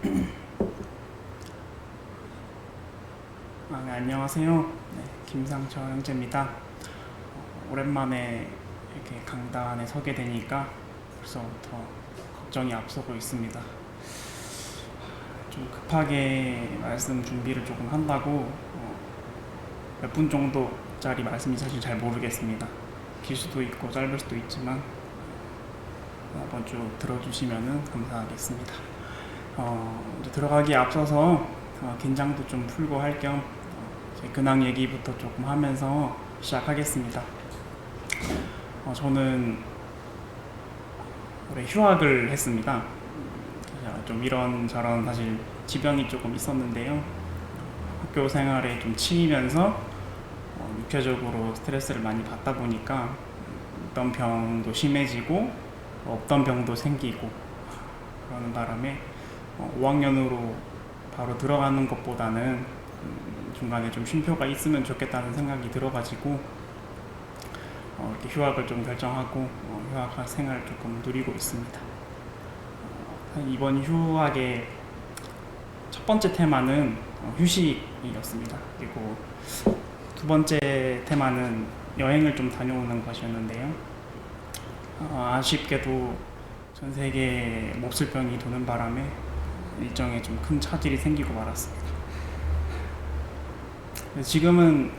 아, 네, 안녕하세요. 네, 김상철 형제입니다. 어, 오랜만에 이렇게 강단에 서게 되니까 벌써부터 걱정이 앞서고 있습니다. 좀 급하게 말씀 준비를 조금 한다고 어, 몇분 정도짜리 말씀이 사실 잘 모르겠습니다. 길 수도 있고 짧을 수도 있지만 어, 한번 쭉 들어주시면 감사하겠습니다. 어, 이제 들어가기에 앞서서 어, 긴장도 좀 풀고 할겸 어, 제 근황 얘기부터 조금 하면서 시작하겠습니다. 어, 저는 올해 휴학을 했습니다. 음, 좀 이런 저런 사실 지병이 조금 있었는데요. 학교 생활에 좀 치이면서 어, 육체적으로 스트레스를 많이 받다 보니까 있던 병도 심해지고 없던 병도 생기고 그러는 바람에 어, 5학년으로 바로 들어가는 것보다는 음, 중간에 좀 쉼표가 있으면 좋겠다는 생각이 들어가지고 어, 이렇게 휴학을 좀 결정하고 어, 휴학 생활 조금 누리고 있습니다. 어, 이번 휴학의 첫 번째 테마는 어, 휴식이었습니다. 그리고 두 번째 테마는 여행을 좀 다녀오는 것이었는데요. 어, 아쉽게도 전 세계 몹쓸병이 도는 바람에 일정에 좀 큰 차질이 생기고 말았습니다. 그래서 지금은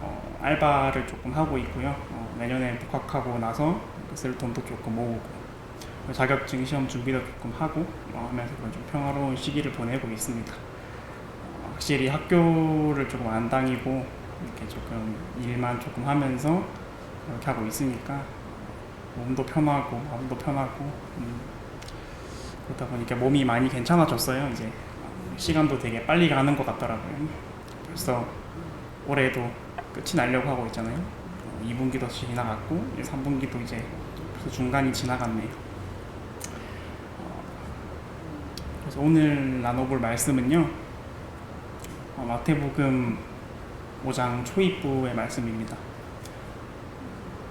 어, 알바를 조금 하고 있고요. 어, 내년에 복학하고 나서 쓸 돈도 조금 모으고 자격증 시험 준비도 조금 하고 어, 하면서 그런 좀 평화로운 시기를 보내고 있습니다. 어, 확실히 학교를 조금 안 다니고 이렇게 조금 일만 조금 하면서 이렇게 하고 있으니까 몸도 편하고 마음도 편하고 음, 그러다 보니까 몸이 많이 괜찮아졌어요. 이제 시간도 되게 빨리 가는 것 같더라고요. 벌써 올해도 끝이 나려고 하고 있잖아요. 어, 2분기도 지나갔고 이제 3분기도 이제 벌써 중간이 지나갔네요. 어, 그래서 오늘 나눠볼 말씀은요. 어, 마태복음 5장 초입부의 말씀입니다.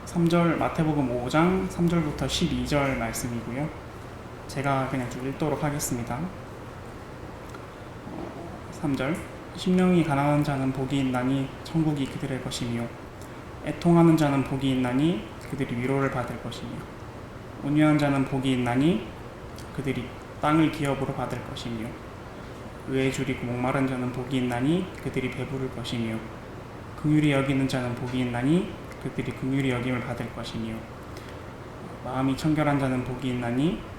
3절 마태복음 5장 3절부터 12절 말씀이고요. 제가 그냥 좀 읽도록 하겠습니다. 어, 3절 심령이 가난한 자는 복이 있나니 천국이 그들의 것이며 애통하는 자는 복이 있나니 그들이 위로를 받을 것이며 온유한 자는 복이 있나니 그들이 땅을 기업으로 받을 것이며 의에 줄이고 목마른 자는 복이 있나니 그들이 배부를 것이며 긍휼히 여기는 자는 복이 있나니 그들이 긍휼히 여김을 받을 것이며 마음이 청결한 자는 복이 있나니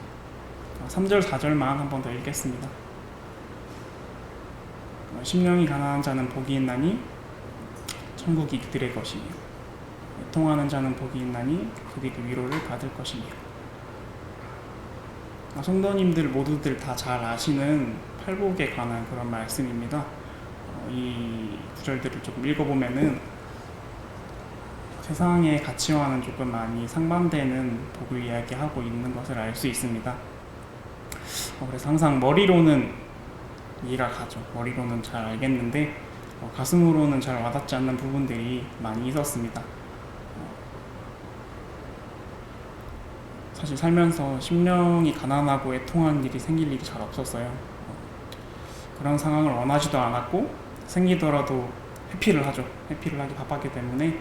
3절 4절만 한 번 더 읽겠습니다 어, 심령이 가난한 자는 복이 있나니 천국이 그들의 것이며 통하는 자는 복이 있나니 그들이 위로를 받을 것이며 아, 성도님들 모두들 다 잘 아시는 팔복에 관한 그런 말씀입니다. 어, 이 구절들을 조금 읽어보면은 세상의 가치와는 조금 많이 상반되는 복을 이야기하고 있는 것을 알 수 있습니다. 어, 그래서 항상 머리로는 이해가 가죠. 머리로는 잘 알겠는데 어, 가슴으로는 잘 와닿지 않는 부분들이 많이 있었습니다. 어, 사실 살면서 심령이 가난하고 애통한 일이 생길 일이 잘 없었어요. 어, 그런 상황을 원하지도 않았고 생기더라도 회피를 하죠. 회피를 하기 바빴기 때문에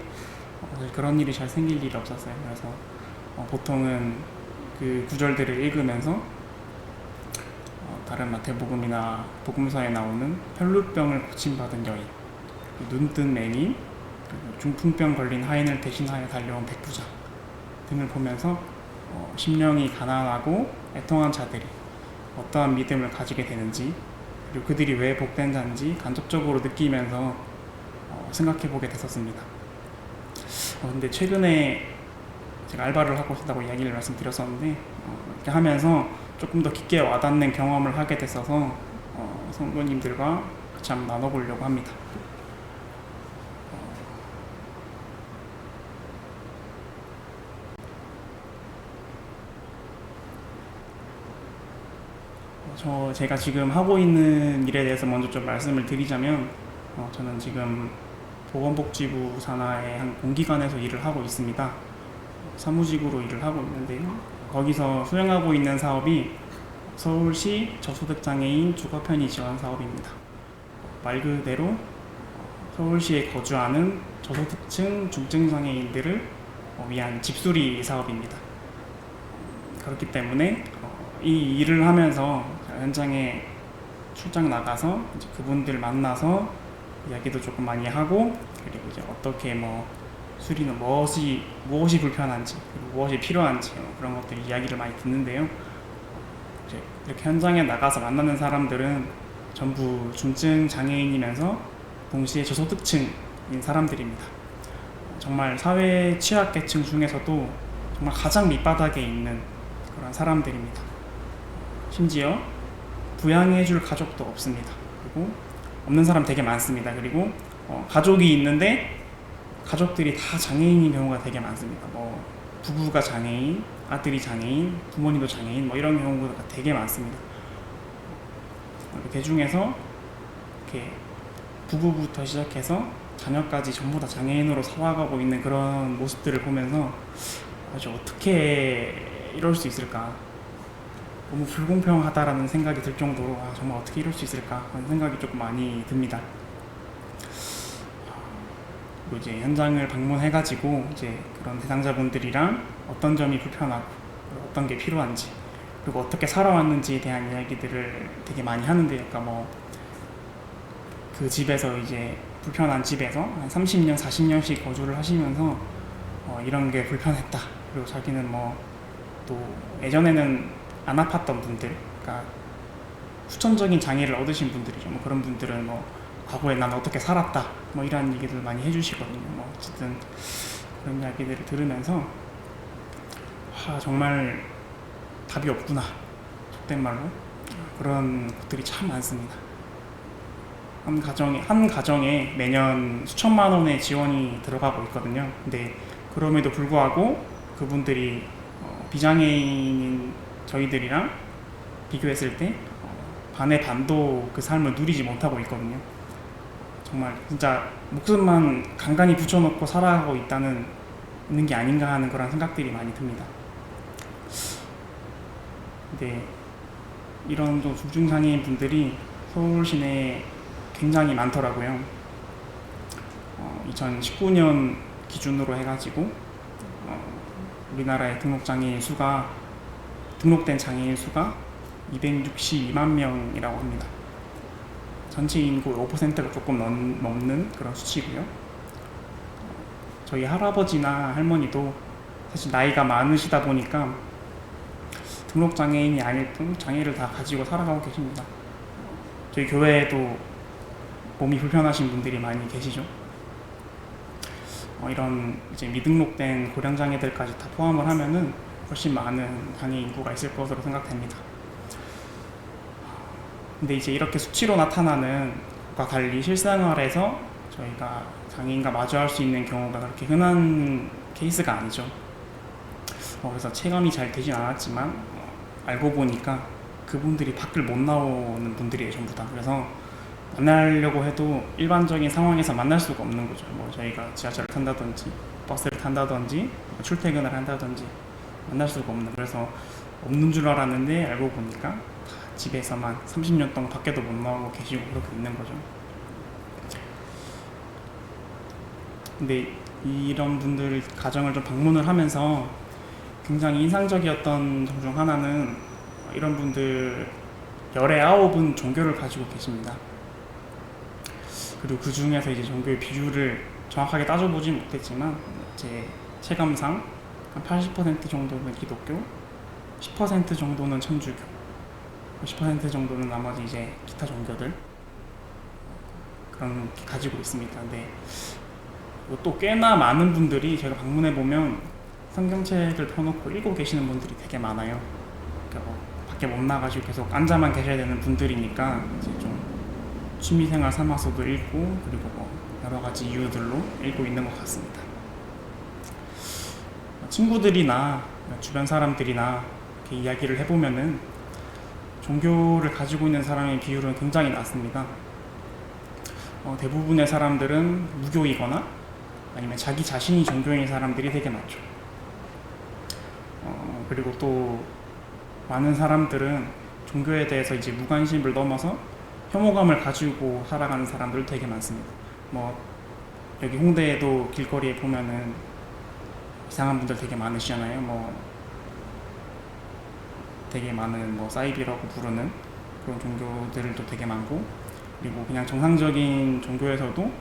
어, 사실 그런 일이 잘 생길 일이 없었어요. 그래서 어, 보통은 그 구절들을 읽으면서 어, 다른 마태복음이나 복음서에 나오는 혈루병을 고침받은 여인, 눈뜬 맹인, 중풍병 걸린 하인을 대신하여 달려온 백부장 등을 보면서 어, 심령이 가난하고 애통한 자들이 어떠한 믿음을 가지게 되는지 그리고 그들이 왜 복된 자인지 간접적으로 느끼면서 어, 생각해 보게 됐었습니다. 어, 근데 최근에 제가 알바를 하고 있다고 이야기를 말씀드렸었는데 어, 이렇게 하면서 조금 더 깊게 와닿는 경험을 하게 됐어서 성도님들과 같이 한번 나눠보려고 합니다. 어, 저 제가 지금 하고 있는 일에 대해서 먼저 좀 말씀을 드리자면 어, 저는 지금 보건복지부 산하의 한 공기관에서 일을 하고 있습니다. 사무직으로 일을 하고 있는데요. 거기서 수행하고 있는 사업이 서울시 저소득 장애인 주거 편의 지원 사업입니다. 말 그대로 서울시에 거주하는 저소득층 중증 장애인들을 어, 위한 집수리 사업입니다. 그렇기 때문에 어, 이 일을 하면서 현장에 출장 나가서 그분들 만나서 이야기도 조금 많이 하고 그리고 이제 어떻게 뭐 수리는 무엇이 무엇이 불편한지 그리고 무엇이 필요한지 뭐 그런 것들 이야기를 많이 듣는데요. 이제 이렇게 현장에 나가서 만나는 사람들은 전부 중증 장애인이면서 동시에 저소득층인 사람들입니다. 정말 사회 취약계층 중에서도 정말 가장 밑바닥에 있는 그런 사람들입니다. 심지어 부양해줄 가족도 없습니다. 그리고 없는 사람 되게 많습니다. 그리고 어, 가족이 있는데 가족들이 다 장애인인 경우가 되게 많습니다. 뭐 부부가 장애인, 아들이 장애인, 부모님도 장애인, 뭐 이런 경우가 되게 많습니다. 그 중에서 이렇게 부부부터 시작해서 자녀까지 전부 다 장애인으로 살아가고 있는 그런 모습들을 보면서 아주 어떻게 이럴 수 있을까? 너무 불공평하다라는 생각이 들 정도로 아, 정말 어떻게 이럴 수 있을까 하는 생각이 조금 많이 듭니다. 이제 현장을 방문해가지고 이제 그런 대상자분들이랑 어떤 점이 불편하고 어떤 게 필요한지 그리고 어떻게 살아왔는지에 대한 이야기들을 되게 많이 하는데 약간 뭐그 집에서 이제 불편한 집에서 한 30년, 40년씩 거주를 하시면서 어, 이런 게 불편했다. 그리고 자기는 뭐 또 예전에는 안 아팠던 분들, 그러니까 후천적인 장애를 얻으신 분들이죠. 뭐 그런 분들은 뭐 과거에 난 어떻게 살았다, 뭐 이런 얘기들 많이 해주시거든요. 뭐 어쨌든 그런 이야기들을 들으면서 아 정말 답이 없구나, 속된 말로 그런 것들이 참 많습니다. 한 가정에 한 가정에 매년 수천만 원의 지원이 들어가고 있거든요. 근데 그럼에도 불구하고 그분들이 어, 비장애인인 저희들이랑 비교했을 때 어, 반의 반도 그 삶을 누리지 못하고 있거든요. 정말 진짜 목숨만 간간히 붙여놓고 살아가고 있다는 있는 게 아닌가 하는 그런 생각들이 많이 듭니다. 근데 이런 좀 중증 장애인 분들이 서울 시내에 굉장히 많더라고요. 어, 2019년 기준으로 해가지고 어, 우리나라의 등록 장애인 수가 등록된 장애인 수가 262만 명이라고 합니다. 전체 인구 5%가 조금 넘, 넘는 그런 수치고요. 저희 할아버지나 할머니도 사실 나이가 많으시다 보니까 등록 장애인이 아닐 뿐 장애를 다 가지고 살아가고 계십니다. 저희 교회에도 몸이 불편하신 분들이 많이 계시죠. 어, 이런 이제 미등록된 고령 장애들까지 다 포함을 하면은 훨씬 많은 장애 인구가 있을 것으로 생각됩니다. 근데 이제 이렇게 수치로 나타나는 것과 달리 실생활에서 저희가 장애인과 마주할 수 있는 경우가 그렇게 흔한 케이스가 아니죠. 어, 그래서 체감이 잘 되진 않았지만 어, 알고 보니까 그분들이 밖을 못 나오는 분들이에요 전부 다. 그래서 만나려고 해도 일반적인 상황에서 만날 수가 없는 거죠. 뭐 저희가 지하철을 탄다든지 버스를 탄다든지 뭐 출퇴근을 한다든지 만날 수가 없는. 그래서 없는 줄 알았는데 알고 보니까 다 집에서만 30년 동안 밖에도 못 나오고 계시고 그렇게 있는 거죠. 근데 이런 분들 가정을 좀 방문을 하면서 굉장히 인상적이었던 점 중 하나는 이런 분들 열의 아홉은 종교를 가지고 계십니다. 그리고 그 중에서 이제 종교의 비율을 정확하게 따져보진 못했지만 제 체감상 한 80% 정도는 기독교, 10% 정도는 천주교, 10% 정도는 나머지 이제 기타 종교들 그런 게 가지고 있습니다. 근데 또 꽤나 많은 분들이 제가 방문해 보면 성경책을 펴놓고 읽고 계시는 분들이 되게 많아요. 그러니까 뭐 밖에 못 나가지고 계속 앉아만 계셔야 되는 분들이니까 이제 좀 취미생활 삼아서도 읽고 그리고 뭐 여러 가지 이유들로 읽고 있는 것 같습니다. 친구들이나 주변 사람들이나 이렇게 이야기를 해보면은 종교를 가지고 있는 사람의 비율은 굉장히 낮습니다. 어, 대부분의 사람들은 무교이거나 아니면 자기 자신이 종교인 사람들이 되게 많죠. 어, 그리고 또 많은 사람들은 종교에 대해서 이제 무관심을 넘어서 혐오감을 가지고 살아가는 사람들 되게 많습니다. 뭐 여기 홍대에도 길거리에 보면은 이상한 분들 되게 많으시잖아요. 뭐 되게 많은 뭐 사이비라고 부르는 그런 종교들도 되게 많고 그리고 그냥 정상적인 종교에서도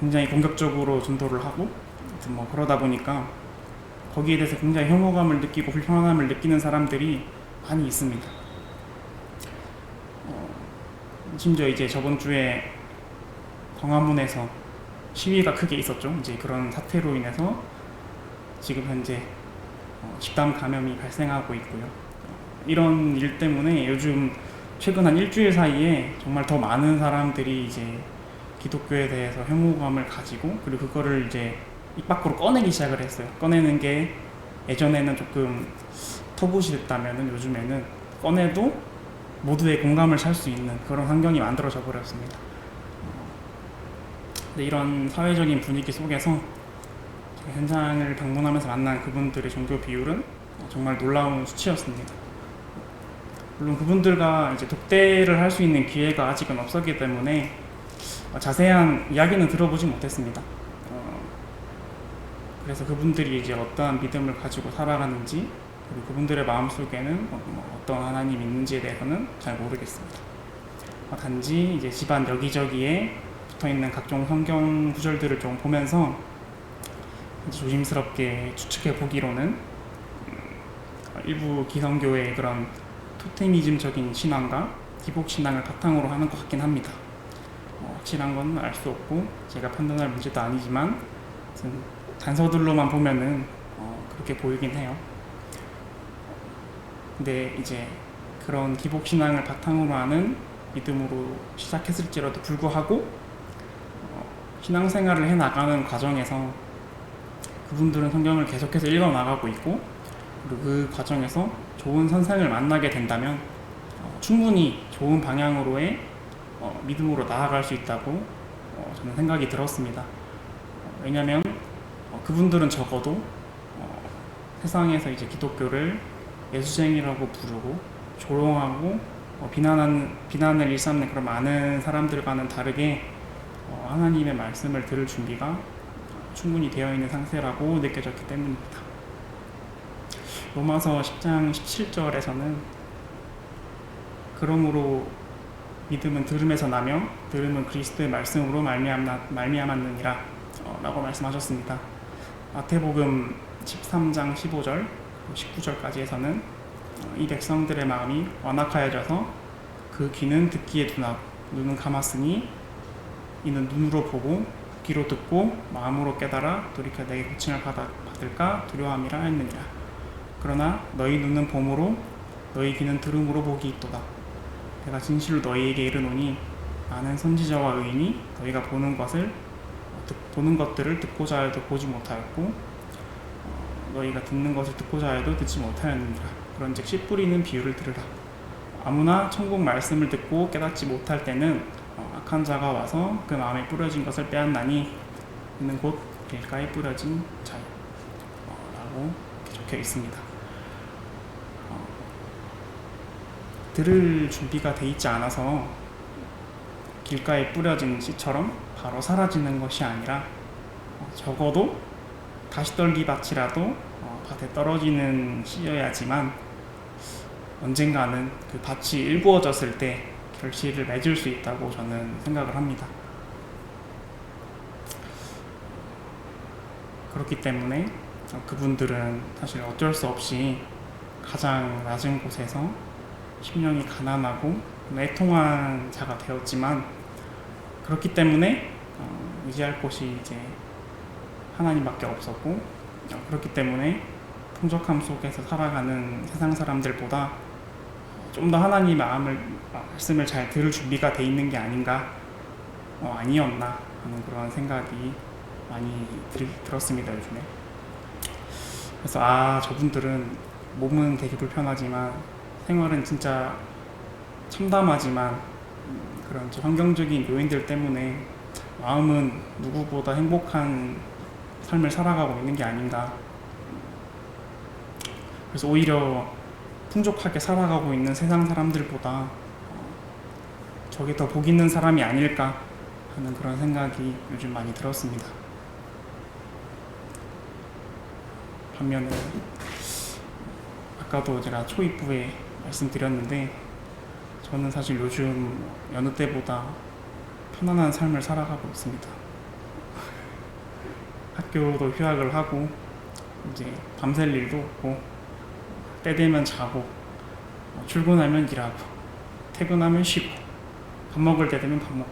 굉장히 공격적으로 전도를 하고 뭐 그러다 보니까 거기에 대해서 굉장히 혐오감을 느끼고 불편함을 느끼는 사람들이 많이 있습니다. 어, 심지어 이제 저번 주에 광화문에서 시위가 크게 있었죠. 이제 그런 사태로 인해서 지금 현재 어, 집단 감염이 발생하고 있고요. 어, 이런 일 때문에 요즘 최근 한 일주일 사이에 정말 더 많은 사람들이 이제 기독교에 대해서 혐오감을 가지고 그리고 그거를 이제 입 밖으로 꺼내기 시작을 했어요. 꺼내는 게 예전에는 조금 터부시 됐다면은 요즘에는 꺼내도 모두의 공감을 살 수 있는 그런 환경이 만들어져 버렸습니다. 어, 근데 이런 사회적인 분위기 속에서 현장을 방문하면서 만난 그분들의 종교 비율은 정말 놀라운 수치였습니다. 물론 그분들과 이제 독대를 할 수 있는 기회가 아직은 없었기 때문에 어, 자세한 이야기는 들어보지 못했습니다. 어, 그래서 그분들이 이제 어떠한 믿음을 가지고 살아가는지 그리고 그분들의 마음속에는 어, 뭐 어떤 하나님이 있는지에 대해서는 잘 모르겠습니다. 어, 단지 이제 집안 여기저기에 붙어 있는 각종 성경 구절들을 좀 보면서 조심스럽게 추측해 보기로는 음, 일부 기성교의 그런 토테미즘적인 신앙과 기복 신앙을 바탕으로 하는 것 같긴 합니다. 어, 확실한 건 알 수 없고 제가 판단할 문제도 아니지만 단서들로만 보면은 어, 그렇게 보이긴 해요. 근데 이제 그런 기복 신앙을 바탕으로 하는 믿음으로 시작했을지라도 불구하고 어, 신앙생활을 해 나가는 과정에서 그분들은 성경을 계속해서 읽어 나가고 있고 그리고 그 과정에서 좋은 선생을 만나게 된다면 어, 충분히 좋은 방향으로의 어, 믿음으로 나아갈 수 있다고 어, 저는 생각이 들었습니다. 어, 왜냐하면 어, 그분들은 적어도 어, 세상에서 이제 기독교를 예수쟁이라고 부르고 조롱하고 어, 비난하는 비난을 일삼는 그런 많은 사람들과는 다르게 어, 하나님의 말씀을 들을 준비가 충분히 되어 있는 상태라고 느껴졌기 때문입니다. 로마서 10장 17절에서는 그러므로 믿음은 들음에서 나며 들음은 그리스도의 말씀으로 말미암나, 말미암았느니라 어, 라고 말씀하셨습니다. 마태복음 13장 15절 19절까지에서는 어, 이 백성들의 마음이 완악하여져서 그 귀는 듣기에 둔하고 눈은 감았으니 이는 눈으로 보고 귀로 듣고 마음으로 깨달아 돌이켜 내게 고침을 받을까 두려워함이라 했느니라. 그러나 너희 눈은 봄으로 너희 귀는 들음으로 복이 있도다. 내가 진실로 너희에게 이르노니 많은 선지자와 의인이 너희가 보는 것을 듣- 보는 것들을 듣고자 해도 보지 못하였고 어, 너희가 듣는 것을 듣고자 해도 듣지 못하였느니라. 그런즉 씨 뿌리는 비유를 들으라. 아무나 천국 말씀을 듣고 깨닫지 못할 때는 어, 악한 자가 와서 그 마음에 뿌려진 것을 빼앗나니 이는 곧 길가에 뿌려진 자요. 어, 라고 적혀 있습니다. 어, 들을 준비가 돼 있지 않아서 길가에 뿌려진 씨처럼 바로 사라지는 것이 아니라 어, 적어도 다시 떨기 밭이라도 어, 밭에 떨어지는 씨여야지만 언젠가는 그 밭이 일구어졌을 때 결실을 맺을 수 있다고 저는 생각을 합니다. 그렇기 때문에 어, 그분들은 사실 어쩔 수 없이 가장 낮은 곳에서 심령이 가난하고 애통한 자가 되었지만 그렇기 때문에 어, 의지할 곳이 이제 하나님밖에 없었고 어, 그렇기 때문에 풍족함 속에서 살아가는 세상 사람들보다 좀 더 하나님 마음을 말씀을 잘 들을 준비가 돼 있는 게 아닌가 어, 아니었나 하는 그런 생각이 많이 들, 들었습니다 요즘에. 그래서 아 저분들은 몸은 되게 불편하지만 생활은 진짜 참담하지만 음, 그런 환경적인 요인들 때문에 마음은 누구보다 행복한 삶을 살아가고 있는 게 아닌가. 그래서 오히려 풍족하게 살아가고 있는 세상 사람들보다 어, 저게 더 복 있는 사람이 아닐까 하는 그런 생각이 요즘 많이 들었습니다. 반면에 아까도 제가 초입부에 말씀드렸는데 저는 사실 요즘 여느 때보다 편안한 삶을 살아가고 있습니다. 학교도 휴학을 하고 이제 밤샐 일도 없고 때 되면 자고 어, 출근하면 일하고 퇴근하면 쉬고 밥 먹을 때 되면 밥 먹고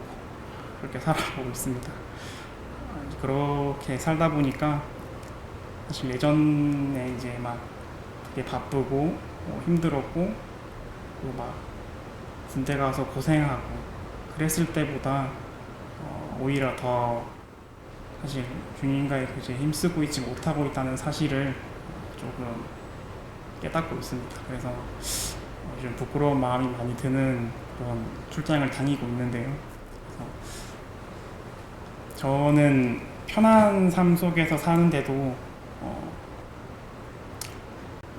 그렇게 살아가고 있습니다. 아, 그렇게 살다 보니까 사실 예전에 이제 막 되게 바쁘고 뭐 힘들었고 그리고 막 군대 가서 고생하고 그랬을 때보다 어, 오히려 더 사실 중인가에 이제 힘쓰고 있지 못하고 있다는 사실을 조금 깨닫고 있습니다. 그래서 어, 좀 부끄러운 마음이 많이 드는 그런 출장을 다니고 있는데요. 저는 편한 삶 속에서 사는데도 어,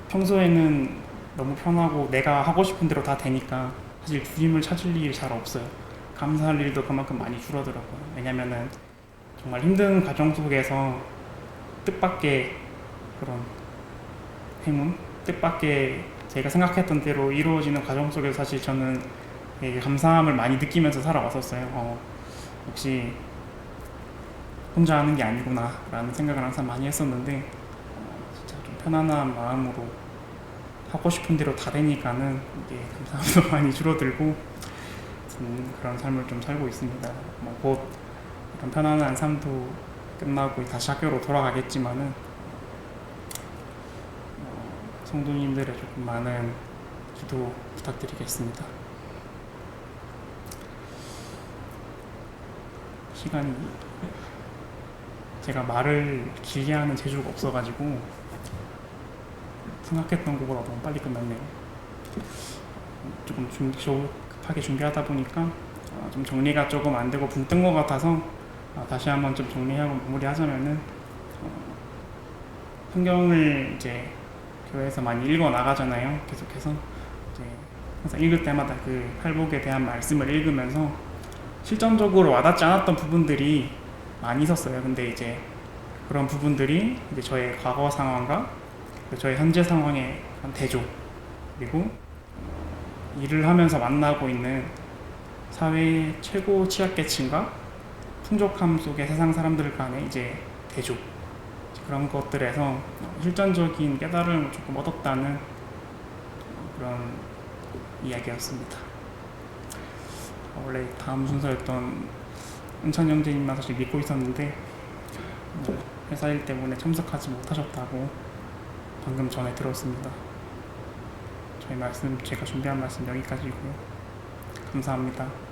평소에는 너무 편하고 내가 하고 싶은 대로 다 되니까 사실 주임을 찾을 일이 잘 없어요. 감사할 일도 그만큼 많이 줄어들었고요. 왜냐면은 정말 힘든 과정 속에서 뜻밖의 그런 행운, 뜻밖의 제가 생각했던 대로 이루어지는 과정 속에서 사실 저는 되게 감사함을 많이 느끼면서 살아왔었어요. 어, 역시 혼자 하는 게 아니구나라는 생각을 항상 많이 했었는데 어, 진짜 좀 편안한 마음으로 하고 싶은 대로 다 되니까는 이게 감사함도 많이 줄어들고 음, 그런 삶을 좀 살고 있습니다. 뭐 곧 이런 편안한 삶도 끝나고 다시 학교로 돌아가겠지만은 어, 성도님들의 조금 많은 기도 부탁드리겠습니다. 시간이 제가 말을 길게 하는 재주가 없어가지고 생각했던 것보다 너무 빨리 끝났네요. 조금 준, 급하게 준비하다 보니까 어, 좀 정리가 조금 안 되고 붕 뜬 것 같아서 어, 다시 한번 좀 정리하고 마무리하자면은 어, 성경을 이제 교회에서 많이 읽어 나가잖아요. 계속해서 이제 항상 읽을 때마다 그 팔복에 대한 말씀을 읽으면서 실전적으로 와닿지 않았던 부분들이 많이 있었어요. 근데 이제 그런 부분들이 이제 저의 과거 상황과 그 저의 현재 상황의 한 대조 그리고 일을 하면서 만나고 있는 사회의 최고 취약계층과 풍족함 속의 세상 사람들 간의 이제 대조 그런 것들에서 실전적인 깨달음을 조금 얻었다는 그런 이야기였습니다. 원래 다음 순서였던 은찬 형제님만 사실 믿고 있었는데 뭐 회사 일 때문에 참석하지 못하셨다고 방금 전에 들었습니다. 저희 말씀 제가 준비한 말씀 여기까지고요. 감사합니다.